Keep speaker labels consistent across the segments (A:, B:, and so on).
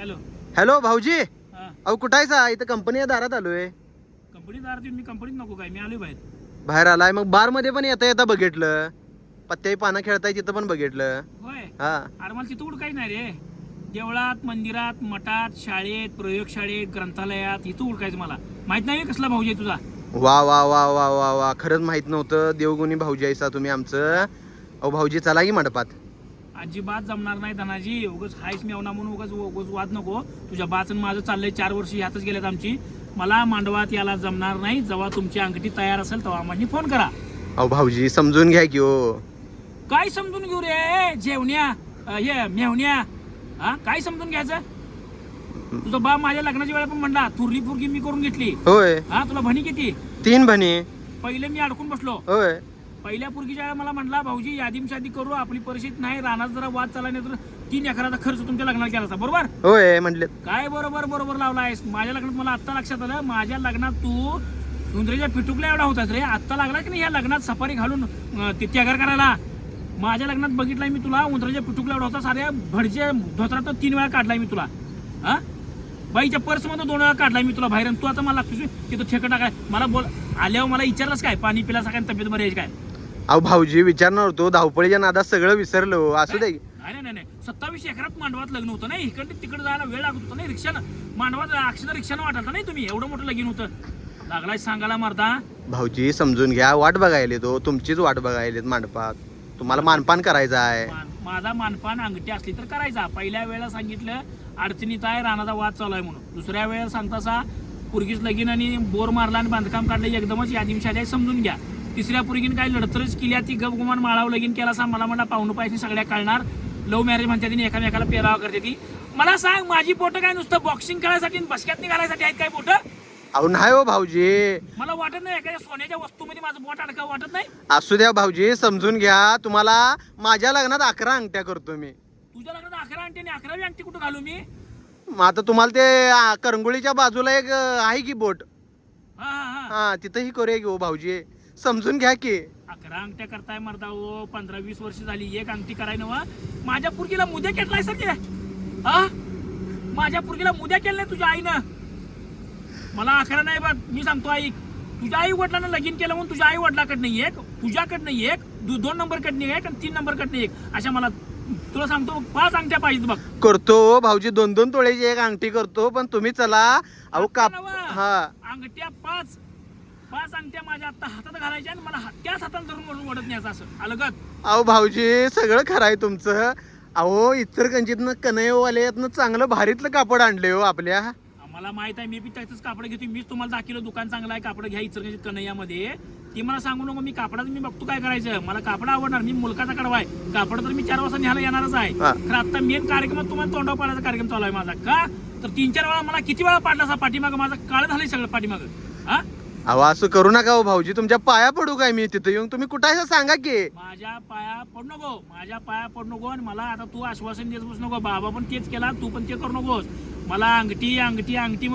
A: Hello.
B: Hello भाऊजी.
A: हा.
B: अहो कुठं आहे सा? इथं कंपनी दारात आलोय.
A: कंपनीत दारात येऊन मी कंपनीत नको काय मी आलोय बाहेर.
B: बाहेर आलाय. मग बारमध्ये पण येता येता बघितलं. पत्त्याही पानं खेळताय तिथं पण बघितलं.
A: होय?
B: हा.
A: अरे मला तिथं कुठं काही नाही रे. देवळात मंदिरात मठात शाळेत प्रयोगशाळेत ग्रंथालयात इथं उडकायचं मला. माहीत नाही कसला भाऊजी आहे तुझा.
B: वा वा वा वा वा वा. खरंच माहीत नव्हतं. देवगुणी भाऊजी आहे सा तुम्ही आमचं. अहो भाऊजी चला की मंडपात.
A: अजिबात जमणार नाही धनाजी. उगाच हायस मेवना म्हणून उगाच उगाच वाद नको. तुझ्या बाचन माझं चाललंय चार वर्ष ह्यातच गेल्यात आमची. मला मांडवात याला जमणार नाही. जेव्हा तुमची अंगठी तयार असेल तेव्हा आम्हाला फोन करा.
B: अहो भाऊजी समजून घ्या की हो.
A: काय समजून घेऊ रे? जेवण्या अ, हे मेवण्या. हा काय समजून घ्यायचं? तुझा बा माझ्या लग्नाच्या वेळेला पण म्हणला थुरली फुरगी मी करून घेतली.
B: होय.
A: हा तुला भणी किती?
B: तीन भणी
A: पहिले मी अडकून बसलो.
B: होय.
A: पहिल्या पुरगीच्या वेळेला मला म्हणला भाऊजी यादी शादी करू आपली परिस्थिती नाही रानात जरा वाद चालला नाही तर तीन एकराचा खर्च तुमच्या लग्नाला केला असता. बरोबर?
B: होय म्हटले.
A: काय बरोबर बरोबर लावला आहेस माझ्या लग्नात मला आत्ता लक्षात आलं माझ्या लग्नात तू धुंद्रेच्या पिटुकला एवढा होतास रे. आत्ता लागला की नाही? या लग्नात सफारी घालून ते त्यागार करायला. माझ्या लग्नात बघितलाय मी तुला उंदराच्या पिटुकला एवढा होता साऱ्या भडच्या धोत्रात तीन वेळा काढलाय मी तुला. हा बाईच्या पर्समध्ये दोन वेळा काढलाय मी तुला बाहेर. तू आता मला लागतोस तिथं ठेका टाकाय. मला बोल आल्यावर मला विचारलंस काय? पाणी पिला सगळ्यांनी तब्येत बरी आहे काय?
B: अहो भाऊजी विचारणार होतो धावपळीच्या नादात सगळं विसरलो. असू दे.
A: नाही नाही, नाही नाही. सत्तावीस एकरात मांडवात लग्न होतं नाही? इकडे तिकडे जायला वेळ लागत होता नाही? रिक्षानं. मांडवात अक्षर रिक्षानं वाटायचं नाही तुम्ही? एवढं मोठं लगीन होतं. लागलाय सांगायला मारता.
B: भाऊजी समजून घ्या. वाट बघायला तो तुमचीच वाट बघायला मांडपात. तुम्हाला मानपान करायचं आहे.
A: मान- माझा मानपान अंगठी असली तर करायचा. पहिल्या वेळेला सांगितलं अडचणीत आहे रानाचा वाद चालू आहे म्हणून. दुसऱ्या वेळेला सांगतासा पुरगीच लगीन आणि बोर मारला आणि बांधकाम काढलं एकदमच यादी शादी आहे, समजून घ्या. तिसऱ्या पुरगीन काय लढतरच केली ती गप गुमान माळावं लगीन केला सा मला म्हणला पाहुणं पाहिजे सगळ्या कळणार. लव्ह मॅरेज म्हणते ती एकामेकाला पेरावा करते ती. मला सांग माझी पोटं काय नुसतं बॉक्सिंग आणि बसक्यात घालायसाठी आहेत काय पोटं?
B: अहो नाही हो भाऊजी.
A: मला वाटत नाही एखाद्या सोन्याच्या वस्तूमध्ये माझं बोट अडकावं वाटत नाही.
B: असू द्या भाऊजी समजून घ्या. तुम्हाला माझ्या लग्नात अकरा अंगठ्या करतो मी.
A: तुझ्या लग्नात अकरा अंगठी आणि अकरावी अंगठी कुठं घालू मी?
B: मग आता तुम्हाला ते आ, करंगुळीच्या बाजूला एक अ, आहे की बोट?
A: हा हा हा.
B: हा तिथंही करूया की हो भाऊजी. समजून घ्या की.
A: अकरा अंगठ्या करताय मर्दा ओ पंधरा वीस वर्ष झाली एक अंगठी कराय नवा माझ्या पुरगीला मुद्या केलाय सर हा? माझ्या पुरगीला मुद्या केल्या तुझ्या आईनं. मला अकरा नाही बघ मी सांगतो ऐक. तुझ्या आई वडिलांना लगीन केलं म्हणून तुझ्या आई वडिलाकडनं एक तुझ्याकडनं एक दोन नंबरकडनं एक आणि तीन नंबरकडनं एक. अशा मला तुला सांगतो पाच अंगठ्या पाहिजेत बघ.
B: करतो हो, भाऊजी दोन दोन तोळ्याची एक अंगठी करतो पण तुम्ही चला. अहो काप
A: नवा.
B: हा.
A: अंगठ्या पाच. पाच अंगठ्या माझ्या आता हातात घालायच्या आणि मला त्याच हाताला धरून ओढत न्यायचं असं. अलगत
B: अहो भाऊजी सगळं खरं आहे तुमचं. अहो इतर कंचितनं कनयवाल्यातनं चांगलं भारीतलं कापड आणले हो आपल्या.
A: मला माहीत आहे मी बी त्याचंच कापड घेतो मीच तुम्हाला दाखवलं दुकान चांगलं आहे कापड घ्या इचरकंजीत कन्हैयामध्ये. ती मला सांगू नको मी कापडाचं मी बघतो काय करायचं. मला कापड आवडणार मी मुलकाचा कडवा आहे. कापड तर मी चार वाजता न्यायला येणारच आहे. तर आता मेन कार्यक्रमात तुम्हाला तोंडावर पाडायचा कार्यक्रम चालू आहे माझा. का? तर तीन चार वेळा मला किती वेळा पाडला असा पाठीमागं? माझं काळ झालंय सगळं पाठीमागं. हा?
B: अहो असं करू नका हो भाऊजी. तुमच्या पाया पडू काय मी तिथं येऊन? तुम्ही कुठं आहे सांगा की.
A: माझ्या पाया पडू नको. माझ्या पाया पडू नको आणि मला आता तू आश्वासन देत बसू नको. बाबा पण तेच केला तू पण ते करू नकोस. मला अंगठी अंगठी अंगठी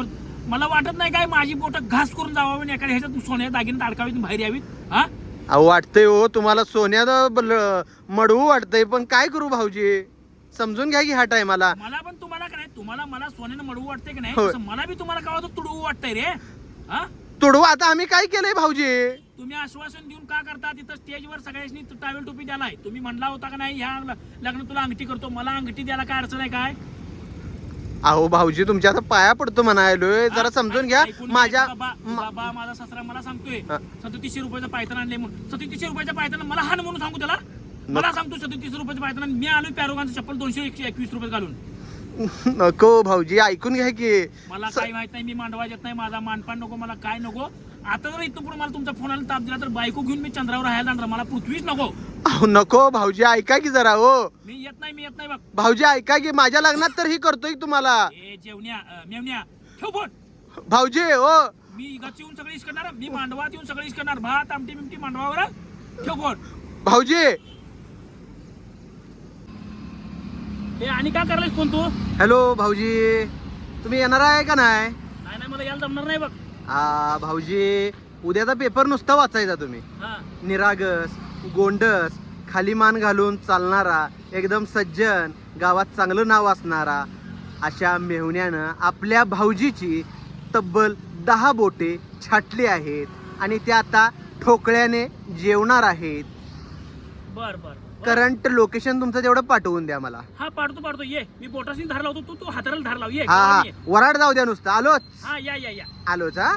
A: मला वाटत नाही काय माझी बोटं घास करून जावं आणि एखाद्या ह्याच्यात सोन्या दागिने अडकावीत आणि बाहेर यावीत? हा?
B: अहो वाटतंय हो तुम्हाला सोन्यात बल- मडवू वाटतंय पण काय करू भाऊजी? समजून घ्या की हा टायमाला.
A: मला पण तुम्हाला का नाही तुम्हाला मला सोन्यानं मडवू वाटतंय की नाही? मला बी तुम्हाला काय तुडवू वाटतंय रे. हा?
B: तुडू आता आम्ही काय केलंय भाऊजी?
A: तुम्ही आश्वासन देऊन का करता? तिथं स्टेजवर सगळ्यांनी टावेल टोपी द्यालाय. तुम्ही म्हणला होता का नाही ह्या लग्न तुला अंगठी करतो मला अंगठी द्यायला काय अडचण आहे काय?
B: अहो भाऊजी तुमच्या आता पाया पडतो म्हणायलोय. जरा समजून घ्या.
A: ऐकून घे,
B: माझ्या
A: बाबा बाबा, माझा सासरा मला सांगतोय
B: हा.
A: सदतीसशे रुपयाचं पायथन आणले म्हणून. सदतीसशे रुपयाच्या पायथन मला हान म्हणून सांगू त्याला? मला सांगतो सदतीस रुपयाचं पायथन. आणि मी आलोय पॅरोगांचं चप्पल दोनशे एकशे एकवीस रुपये घालून.
B: नको भाऊजी ऐकून घ्या की.
A: मला काही माहीत नाही मी मांडवा येत नाही माझा मानपान नको मला काय नको. आता जर इथं पुढे मला तुमचा फोन आला ताप दिला तर बायको घेऊन मी चंद्रावर राहायला जाणार मला पृथ्वीच नको.
B: अहो नको भाऊजी ऐका की जरा हो.
A: मी येत नाही मी येत नाही बघ.
B: भाऊजी ऐका की माझ्या लग्नात तर ही करतोय की तुम्हाला.
A: ए जेवण्या अं, मेवण्या ठेव फोन.
B: भाऊजी हो.
A: मी गच्ची येऊन सगळी करणार मी मांडवात येऊन सगळी करणार भात आमटी बिमटी मांडवावर? ठेव फोन.
B: भाऊजी
A: हे आणि काय करायला फोन तू?
B: हॅलो भाऊजी. तुम्ही येणार आहे का नाही?
A: नाही नाही मला यायला जमणार नाही बघ.
B: आ भाऊजी उद्याचा पेपर नुसता वाचायचा तुम्ही.
A: हा.
B: निरागस गोंडस खाली मान घालून चालणारा एकदम सज्जन गावात चांगलं नाव असणारा अशा मेहुण्यानं आपल्या भाऊजीची तब्बल दहा बोटे छाटली आहेत आणि त्या आता ठोकळ्याने जेवणार आहेत.
A: बर बर बर.
B: करंट लोकेशन तुमचं तेवढं पाठवून द्या मला.
A: हा पाडतो पाडतो. ये मी बोटाशी धार लावतो तू तू हाताला धार लाव. ये
B: हा हा.
A: ये.
B: वराड जाऊ द्या नुसतं. आलोच.
A: हा या या या.
B: आलोच हा?